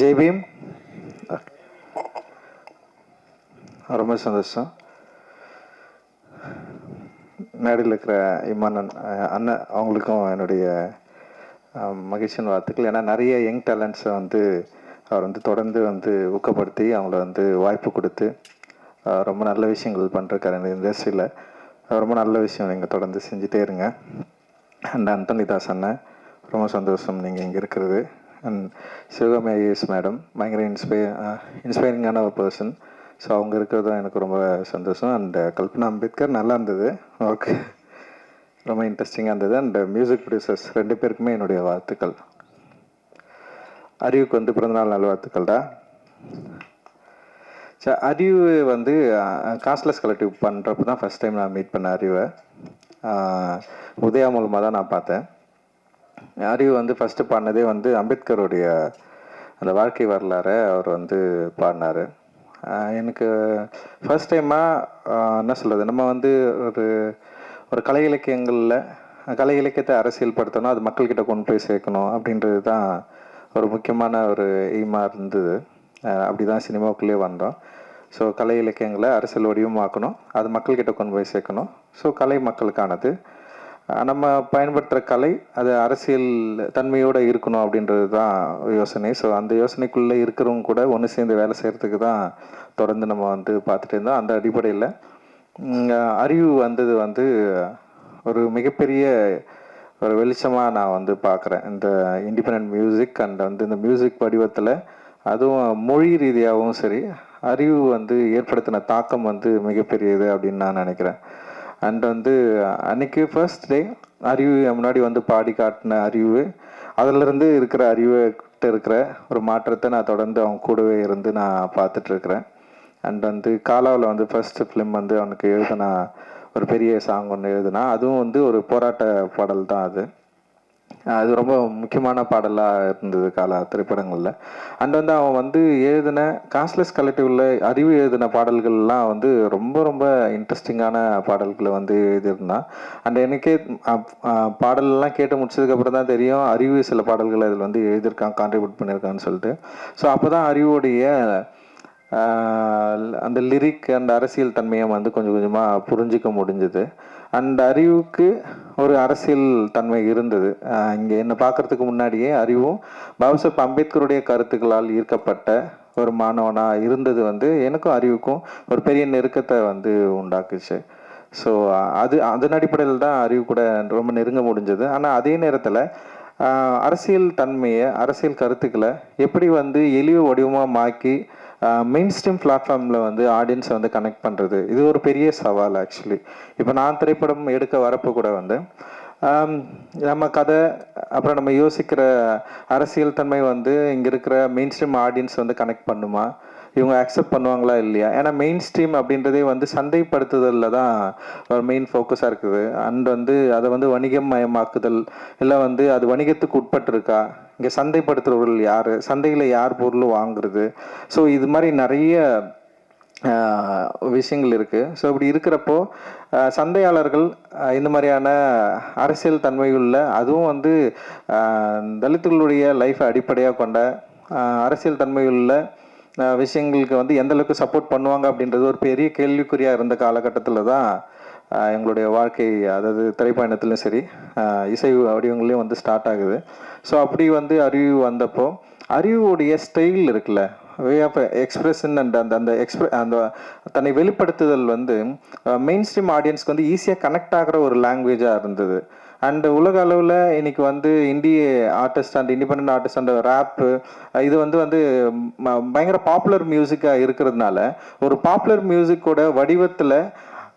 ஜெய் பீம். ரொம்ப சந்தோஷம். மேடையில் இருக்கிற இமானன் அண்ணன் அவங்களுக்கும் என்னுடைய மகிழ்ச்சியின் வாழ்த்துக்கள். ஏன்னா நிறைய யங் டேலண்ட்ஸை வந்து அவர் வந்து தொடர்ந்து வந்து ஊக்கப்படுத்தி அவங்கள வந்து வாய்ப்பு கொடுத்து ரொம்ப நல்ல விஷயங்கள் பண்ணிருக்காரு இந்த இண்டஸ்ட்ரியில். ரொம்ப நல்ல விஷயம் நீங்கள் தொடர்ந்து செஞ்சுட்டே இருங்க. அண்ட் அந்தனிதாஸ் அண்ணன் ரொம்ப சந்தோஷம் நீங்கள் இங்கே இருக்கிறது. அண்ட் சிவகாமி ஐஏஎஸ் மேடம் பயங்கர இன்ஸ்பை இன்ஸ்பைரிங்கான ஒரு பர்சன் ஸோ அவங்க இருக்கிறது தான் எனக்கு ரொம்ப சந்தோஷம். அண்ட் uh, கல்பனா அம்பேத்கர் நல்லா இருந்தது. ஓகே ரொம்ப இன்ட்ரெஸ்டிங்காக இருந்தது. அண்ட் மியூசிக் ப்ரொடியூசர்ஸ் ரெண்டு பேருக்குமே என்னுடைய வாழ்த்துக்கள். அறிவுக்கு வந்து பிறந்தநாள் நல்வாழ்த்துக்கள்டா ஸோ அறிவு வந்து காஸ்ட்லெஸ் கலெக்டிவ் பண்ணுறப்ப தான் ஃபஸ்ட் டைம் நான் மீட் பண்ண அறிவை உதயா மூலமாக தான் நான் பார்த்தேன். அறிவு வந்து ஃபஸ்ட்டு பாடினதே வந்து அம்பேத்கருடைய அந்த வாழ்க்கை வரலாறை அவர் வந்து பாடினார். எனக்கு ஃபர்ஸ்ட் டைமாக என்ன சொல்கிறது நம்ம வந்து ஒரு ஒரு கலை இலக்கியங்களில் கலை இலக்கியத்தை அரசியல்படுத்தணும் அது மக்கள்கிட்ட கொண்டு போய் சேர்க்கணும் அப்படின்றது தான் ஒரு முக்கியமான ஒரு எய்மாக இருந்தது. அப்படி தான் சினிமாவுக்குள்ளேயே வந்தோம். ஸோ கலை இலக்கியங்களை அரசியல் வடிவமாக்கணும் அது மக்கள்கிட்ட கொண்டு போய் சேர்க்கணும். ஸோ கலை மக்களுக்கானது. நம்ம பயன்படுத்துகிற கலை அது அரசியல் தன்மையோடு இருக்கணும் அப்படின்றது தான் யோசனை. ஸோ அந்த யோசனைக்குள்ளே இருக்கிறவங்க கூட ஒன்று சேர்ந்து வேலை செய்கிறதுக்கு தான் தொடர்ந்து நம்ம வந்து பார்த்துட்டு இருந்தோம். அந்த அடிப்படையில் அறிவு வந்தது வந்து ஒரு மிகப்பெரிய ஒரு வெளிச்சமாக நான் வந்து பார்க்குறேன். இந்த இண்டிபெண்ட் மியூசிக் அண்ட் வந்து இந்த மியூசிக் வடிவத்தில் அதுவும் மொழி ரீதியாகவும் சரி அறிவு வந்து ஏற்படுத்தின தாக்கம் வந்து மிகப்பெரியது அப்படின்னு நான் நினைக்கிறேன். அண்ட் வந்து அன்னைக்கு ஃபர்ஸ்ட் டே அறிவு முன்னாடி வந்து பாடி காட்டின அறிவு அதிலிருந்து இருக்கிற அறிவுகிட்ட இருக்கிற ஒரு மாற்றத்தை நான் தொடர்ந்து அவங்க கூடவே இருந்து நான் பார்த்துட்ருக்குறேன். அண்ட் வந்து காலாவில் வந்து ஃபர்ஸ்ட் ஃபிலிம் வந்து அவனுக்கு எழுதினா ஒரு பெரிய சாங் ஒன்று எழுதுனா அதுவும் வந்து ஒரு போராட்ட பாடல் தான் அது. அது ரொம்ப முக்கியமான பாடலாக இருந்தது கால திரைப்படங்களில். அண்ட் வந்து அவன் வந்து எழுதின காஸ்ட்லெஸ் கலெக்டிவில் அறிவு எழுதின பாடல்கள்லாம் வந்து ரொம்ப ரொம்ப இன்ட்ரெஸ்டிங்கான பாடல்களை வந்து எழுதியிருந்தான். அண்ட் எனக்கே அப்- பாடலெல்லாம் கேட்டு முடிச்சதுக்கப்புறம் தான் தெரியும் அறிவு சில பாடல்களை அதில் வந்து எழுதியிருக்கான் கான்ட்ரிபியூட் பண்ணியிருக்கான்னு சொல்லிட்டு. ஸோ அப்போ தான் அறிவுடைய அந்த லிரிக் அந்த அரசியல் தன்மையை வந்து கொஞ்சம் கொஞ்சமாக புரிஞ்சிக்க முடிஞ்சுது. அந்த அறிவுக்கு ஒரு அரசியல் தன்மை இருந்தது. இங்கே என்னை பார்க்கறதுக்கு முன்னாடியே அறிவும் பாபாசாஹிப் அம்பேத்கருடைய கருத்துக்களால் ஈர்க்கப்பட்ட ஒரு மாணவனாக இருந்தது வந்து எனக்கும் அறிவுக்கும் ஒரு பெரிய நெருக்கத்தை வந்து உண்டாக்குச்சு. ஸோ அது அதன் அடிப்படையில் தான் அறிவு கூட ரொம்ப நெருங்க முடிஞ்சது. ஆனால் அதே நேரத்தில் அரசியல் தன்மையை அரசியல் கருத்துக்களை எப்படி வந்து எளிய வடிவமாக மாக்கி மெயின் ஸ்ட்ரீம் பிளாட்ஃபார்மில் வந்து ஆடியன்ஸை வந்து கனெக்ட் பண்ணுறது இது ஒரு பெரிய சவால் ஆக்சுவலி இப்போ நான் திரைப்படம் எடுக்க வரப்போ கூட வந்து நம்ம கதை அப்புறம் நம்ம யோசிக்கிற அரசியல் தன்மை வந்து இங்கே இருக்கிற மெயின் ஸ்ட்ரீம் ஆடியன்ஸ் வந்து கனெக்ட் பண்ணுமா? இவங்க அக்செப்ட் பண்ணுவாங்களா இல்லையா? ஏன்னா மெயின் ஸ்ட்ரீம் அப்படின்றதே வந்து சந்தைப்படுத்துதலில் தான் ஒரு மெயின் ஃபோக்கஸாக இருக்குது. அண்ட் வந்து அதை வந்து வணிகம் மயமாக்குதல் இல்லை வந்து அது வணிகத்துக்கு உட்பட்டிருக்கா? இங்கே சந்தைப்படுத்துகிறவர்கள் யார்? சந்தையில் யார் பொருள் வாங்குறது? ஸோ இது மாதிரி நிறைய விஷயங்கள் இருக்குது ஸோ இப்படி இருக்கிறப்போ சந்தையாளர்கள் இந்த மாதிரியான அரசியல் தன்மையுள்ள அதுவும் வந்து தலித்துகளுடைய லைஃப்பை அடிப்படையாக கொண்ட அரசியல் தன்மையுள்ள விஷயங்களுக்கு வந்து எந்தளவுக்கு சப்போர்ட் பண்ணுவாங்க அப்படின்றது ஒரு பெரிய கேள்விக்குறியாக இருந்த காலகட்டத்தில் தான் எங்களுடைய வாழ்க்கை அதாவது திரைப்பயணத்துலையும் சரி இசை வடிவங்களையும் வந்து ஸ்டார்ட் ஆகுது. ஸோ அப்படி வந்து அறிவு வந்தப்போ அறிவுடைய ஸ்டைல் இருக்குல்ல வே ஆஃப் எக்ஸ்பிரஷன் அண்ட் அந்த அந்த எக்ஸ்பிர அந்த தன்னை வெளிப்படுத்துதல் வந்து மெயின் ஸ்ட்ரீம் ஆடியன்ஸ்க்கு வந்து ஈஸியாக கனெக்ட் ஆகிற ஒரு லாங்குவேஜாக இருந்தது. அண்ட் உலக அளவில் இன்னைக்கு வந்து இந்திய artist and independent artist and rap இது வந்து வந்து பயங்கர பாப்புலர் மியூசிக்காக இருக்கிறதுனால ஒரு பாப்புலர் மியூசிக்கோட வடிவத்தில்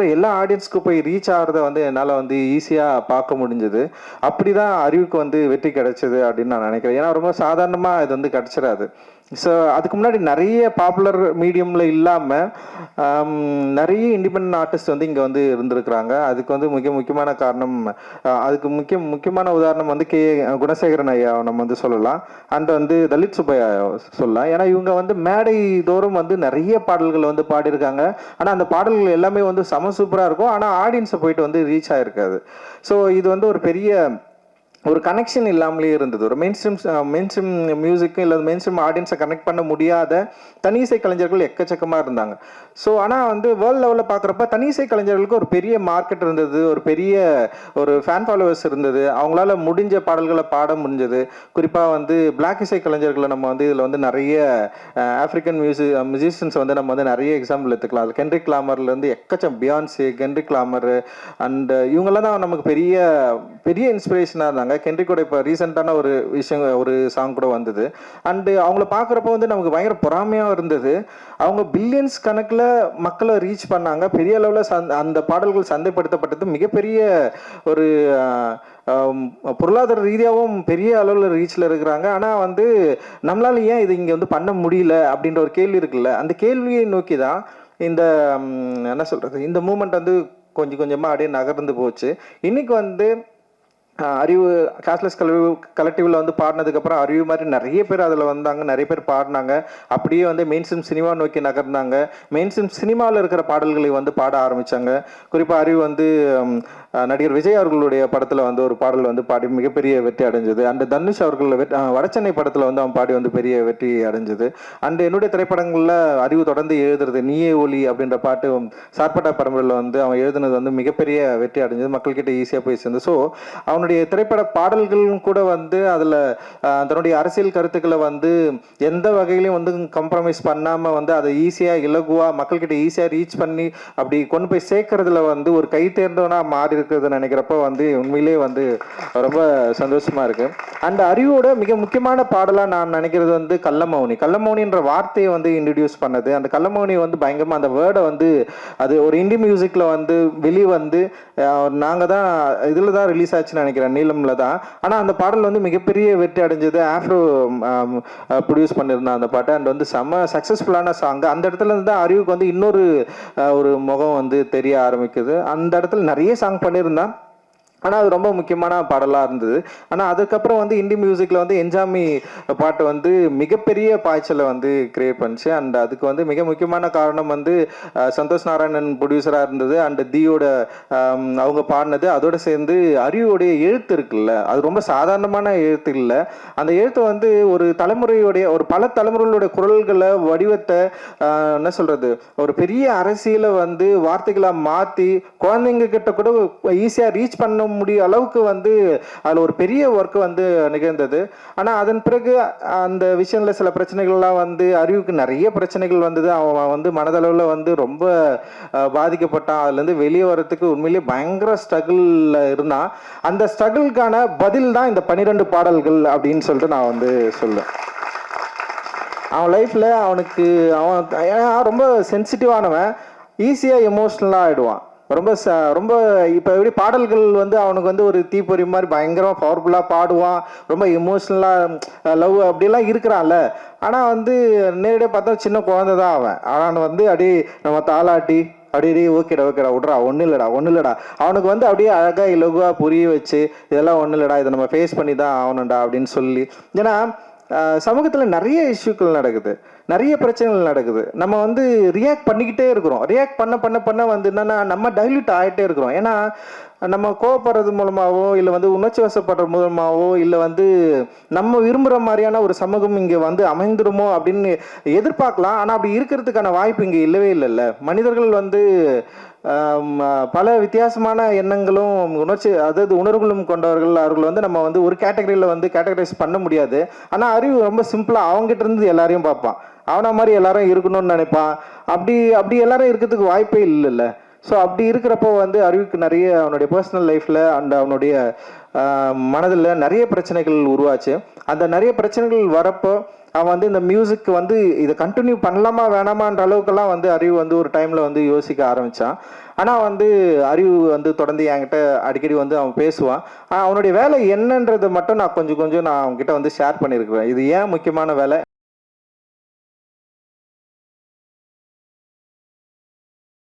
இருக்கிற எல்லா ஆடியன்ஸ்க்கு போய் ரீச் ஆகிறத வந்து என்னால் வந்து ஈஸியாக பார்க்க முடிஞ்சது. அப்படி தான் அறிவுக்கு வந்து வெற்றி கிடைச்சது அப்படின்னு நான் நினைக்கிறேன். ஏன்னா ரொம்ப சாதாரணமாக இது வந்து கிடச்சிடாது. ஸோ அதுக்கு முன்னாடி நிறைய பாப்புலர் மீடியமில் இல்லாமல் நிறைய இண்டிபெண்ட் ஆர்டிஸ்ட் வந்து இங்கே வந்து இருந்திருக்கிறாங்க. அதுக்கு வந்து மிக முக்கியமான காரணம் அதுக்கு முக்கிய முக்கியமான உதாரணம் வந்து கே குணசேகரன் ஐயா நம்ம வந்து சொல்லலாம். அண்ட் வந்து தலித் சுப்பையா சொல்லலாம். ஏன்னா இவங்க வந்து மேடை தோறும் வந்து நிறைய பாடல்கள் வந்து பாடியிருக்காங்க. ஆனால் அந்த பாடல்கள் எல்லாமே வந்து செம சூப்பராக இருக்கும். ஆனால் ஆடியன்ஸை போயிட்டு வந்து ரீச் ஆகிருக்காது ஸோ இது வந்து ஒரு பெரிய ஒரு கனெக்ஷன் இல்லாமலே இருந்தது. ஒரு மெயின் ஸ்ட்ரீம் மெயின் ஸ்ட்ரீம் மியூசிக்கும் இல்லை மெயின் ஸ்ட்ரீம் ஆடியன்ஸை கனெக்ட் பண்ண முடியாத தனிசை கலைஞர்கள் எக்கச்சக்கமாக இருந்தாங்க. ஸோ ஆனால் வந்து வேர்ல்ட் லெவலில் பார்க்குறப்ப தனிசை கலைஞர்களுக்கு ஒரு பெரிய மார்க்கெட் இருந்தது. ஒரு பெரிய ஒரு ஃபேன் ஃபாலோவர்ஸ் இருந்தது. அவங்களால முடிஞ்ச பாடல்களை பாட முடிஞ்சது. குறிப்பாக வந்து பிளாக் இசை கலைஞர்களை நம்ம வந்து இதில் வந்து நிறைய ஆஃப்ரிக்கன் மியூசிக் மியூசிஷியன்ஸ் வந்து நம்ம வந்து நிறைய எக்ஸாம்பிள் எடுத்துக்கலாம். அது கென்ரிக் கிளாமர்லேருந்து எக்கச்சம் பியான்ஸு கென்ரிக் லாமர் அண்ட் இவங்கெல்லாம் தான் நமக்கு பெரிய பெரிய இன்ஸ்பிரேஷனாக இருந்தாங்க. கென்ரிக்கோட இப்போ ரீசெண்டான ஒரு விஷயம் ஒரு சாங் கூட வந்தது. அண்டு அவங்கள பார்க்குறப்ப வந்து நமக்கு பயங்கர பொறாமையாக இருந்தது. அவங்க பில்லியன்ஸ் கணக்கில் மக்களை ரீச் பண்ணாங்க. பெரிய அளவில் சந் அந்த பாடல்கள் சந்தைப்படுத்தப்பட்டது. மிகப்பெரிய ஒரு பொருளாதார ரீதியாகவும் பெரிய அளவில் ரீச்சில் இருக்கிறாங்க. ஆனால் வந்து நம்மளால ஏன் இது இங்கே வந்து பண்ண முடியல அப்படின்ற ஒரு கேள்வி இருக்குல்ல? அந்த கேள்வியை நோக்கி தான் இந்த என்ன சொல்கிறது இந்த மூமெண்ட் வந்து கொஞ்சம் கொஞ்சமாக அப்படியே நகர்ந்து போச்சு. இன்னைக்கு வந்து அறிவு கேஷ்லெஸ் கலவு கலெக்டிவில் வந்து பாடினதுக்கப்புறம் அறிவு மாதிரி நிறைய பேர் அதில் வந்தாங்க. நிறைய பேர் பாடினாங்க. அப்படியே வந்து மெயின் ஸ்ட்ரீம் சினிமா நோக்கி நகர்ந்தாங்க. மெயின் ஸ்ட்ரீம் சினிமாவில் இருக்கிற பாடல்களை வந்து பாட ஆரம்பித்தாங்க குறிப்பாக அறிவு வந்து நடிகர் விஜய் அவர்களுடைய படத்தில் வந்து ஒரு பாடல் வந்து பாடி மிகப்பெரிய வெற்றி அடைஞ்சது. அண்ட் தனுஷ் அவர்கள் வெற்றி ஆஹ் படத்தில் வந்து அவன் பாடி வந்து பெரிய வெற்றி அடைஞ்சது. அண்ட் என்னுடைய திரைப்படங்களில் அறிவு தொடர்ந்து எழுதுறது நீயே ஒலி அப்படின்ற பாட்டு சார்பட்டா பரம்பரையில் வந்து அவன் எழுதுனது வந்து மிகப்பெரிய வெற்றி அடைஞ்சது. மக்கள்கிட்ட ஈஸியாக போய் சேர்ந்து ஸோ அவனுடைய திரைப்பட பாடல்களும் கூட வந்து அதில் தன்னுடைய அரசியல் கருத்துக்களை வந்து எந்த வகையிலையும் வந்து கம்ப்ரமைஸ் பண்ணாமல் வந்து அதை ஈஸியாக இலகுவாக மக்கள்கிட்ட ஈஸியாக ரீச் பண்ணி அப்படி கொண்டு போய் சேர்க்கறதுல வந்து ஒரு கை தேர்ந்தவனாக மாறி இருக்கிறது நினைக்கிறப்ப வந்து உண்மையிலே வந்து ரொம்ப சந்தோஷமா இருக்கு. அந்த அறிவோட மிக முக்கியமான பாடலாக நான் நினைக்கிறது வந்து கள்ளமௌனி. கள்ளமௌனின்ற வார்த்தையை வந்து இன்ட்ரடியூஸ் பண்ணது. அந்த கள்ளமௌனி வந்து பயங்கரமாக அந்த வேர்டை வந்து அது ஒரு இண்டி மியூசிக்கில் வந்து வெளியே வந்து நாங்கள் தான் இதில் தான் ரிலீஸ் ஆச்சுன்னு நினைக்கிறேன் நீளமில் தான். ஆனால் அந்த பாடல் வந்து மிகப்பெரிய வெற்றி அடைஞ்சது. ஆஃப்ரோ ப்ரொடியூஸ் பண்ணியிருந்தான் அந்த பாட்டு. அண்ட் வந்து செம்ம சக்ஸஸ்ஃபுல்லான சாங் அந்த இடத்துல இருந்து தான் அறிவுக்கு வந்து இன்னொரு ஒரு முகம் வந்து தெரிய ஆரம்பிக்குது. அந்த இடத்துல நிறைய சாங் பண்ணியிருந்தான். ஆனால் அது ரொம்ப முக்கியமான பாடலாக இருந்தது. ஆனால் அதுக்கப்புறம் வந்து இந்தி மியூசிக்கில் வந்து என்ஜாமி பாட்டு வந்து மிகப்பெரிய பாய்ச்சலை வந்து கிரியேட் பண்ணுச்சு. அண்ட் அதுக்கு வந்து மிக முக்கியமான காரணம் வந்து சந்தோஷ் நாராயணன் ப்ரொடியூசராக இருந்தது. அண்ட் தியோட அவங்க பாடினது. அதோட சேர்ந்து அறிவுடைய எழுத்து இருக்குல்ல அது ரொம்ப சாதாரணமான எழுத்து இல்லை. அந்த எழுத்து வந்து ஒரு தலைமுறையுடைய ஒரு பல தலைமுறைகளுடைய குரல்களை வடிவத்தை என்ன சொல்கிறது ஒரு பெரிய அரசியலை வந்து வார்த்தைகளாக மாற்றி குழந்தைங்க கிட்ட கூட ஈஸியாக ரீச் பண்ண முடிய அளவுக்கு வந்து அதில் ஒரு பெரிய ஒர்க் வந்து நிகழ்ந்தது. ஆனால் அதன் பிறகு அந்த விஷயங்களில் சில பிரச்சனைகள்லாம் வந்து அறிவுக்கு நிறைய பிரச்சனைகள் வந்தது. அவன் வந்து மனதளவில் வந்து ரொம்ப பாதிக்கப்பட்டான். அதுலேருந்து வெளியே வரத்துக்கு உண்மையிலேயே பயங்கர ஸ்ட்ரகிளில் இருந்தான். அந்த ஸ்ட்ரகிளுக்கான பதில் தான் இந்த பன்னிரெண்டு பாடல்கள் அப்படின்னு சொல்லிட்டு நான் வந்து சொல்லுவேன் அவன் லைஃப்பில் அவனுக்கு அவன் ஏன்னா ரொம்ப சென்சிட்டிவானவன் ஈஸியாக எமோஷ்னலாக ஆகிடுவான் ரொம்ப ச ரொம்ப இப்போ எப்படி பாடல்கள் வந்து அவனுக்கு வந்து ஒரு தீப்பொறி மாதிரி பயங்கரமாக பவர்ஃபுல்லாக பாடுவான் ரொம்ப எமோஷ்னலாக லவ் அப்படிலாம் இருக்கிறான்ல. ஆனால் வந்து நேரடியாக பார்த்தா சின்ன குழந்தை தான் அவன். ஆனால் வந்து அப்படியே நம்ம தாளாட்டி அப்படியே ஓகேடா ஓகேடா விட்றா ஒன்றும் இல்லைடா ஒன்றும் இல்லைடா. அவனுக்கு வந்து அப்படியே அழகாக இலகுவாக புரிய வச்சு இதெல்லாம் ஒன்றும் இல்லைடா இதை நம்ம ஃபேஸ் பண்ணி தான் ஆகணும்டா அப்படின்னு சொல்லி. ஏன்னா சமூகத்தில் நிறைய இஷ்யூக்கள் நடக்குது. நிறைய பிரச்சனைகள் நடக்குது. நம்ம வந்து ரியாக்ட் பண்ணிக்கிட்டே இருக்கிறோம். ரியாக்ட் பண்ண பண்ண பண்ண வந்து என்னன்னா நம்ம டைல்யூட் ஆகிட்டே இருக்கிறோம். ஏன்னா நம்ம கோவப்படுறது மூலமாகவோ இல்லை வந்து உணர்ச்சி வசப்படுற மூலமாகவோ இல்லை வந்து நம்ம விரும்புகிற மாதிரியான ஒரு சமூகம் இங்கே வந்து அமைந்துடுமோ அப்படின்னு எதிர்பார்க்கலாம். ஆனால் அப்படி இருக்கிறதுக்கான வாய்ப்பு இங்கே இல்லவே இல்லைல்ல. மனிதர்கள் வந்து பல வித்தியாசமான எண்ணங்களும் உணர்ச்சி அதாவது உணர்வுகளும் கொண்டவர்கள் அவர்கள் வந்து நம்ம வந்து ஒரு கேட்டகரியில் வந்து கேட்டகரைஸ் பண்ண முடியாது. ஆனால் அறிவு ரொம்ப சிம்பிளாக அவங்ககிட்ட இருந்து எல்லாரையும் பார்ப்பான். அவனை மாதிரி எல்லாரும் இருக்கணும்னு நினைப்பான். அப்படி அப்படி எல்லாரும் இருக்கிறதுக்கு வாய்ப்பே இல்லைல்ல. ஸோ அப்படி இருக்கிறப்போ வந்து அறிவுக்கு நிறைய அவனுடைய பர்சனல் லைஃப்பில் அண்ட் அவனுடைய மனதில் நிறைய பிரச்சனைகள் உருவாச்சு. அந்த நிறைய பிரச்சனைகள் வரப்போ அவன் வந்து இந்த மியூசிக் வந்து இதை கண்டினியூ பண்ணலாமா வேணாமான்ற அளவுக்கெல்லாம் வந்து அறிவு வந்து ஒரு டைமில் வந்து யோசிக்க ஆரம்பித்தான் ஆனால் வந்து அறிவு வந்து தொடர்ந்து என்கிட்ட அடிக்கடி வந்து அவன் பேசுவான். அவனுடைய வேலை என்னன்றது மட்டும் நான் கொஞ்சம் கொஞ்சம் நான் அவன்கிட்ட வந்து ஷேர் பண்ணியிருக்கிறேன். இது ஏன் முக்கியமான வேலை?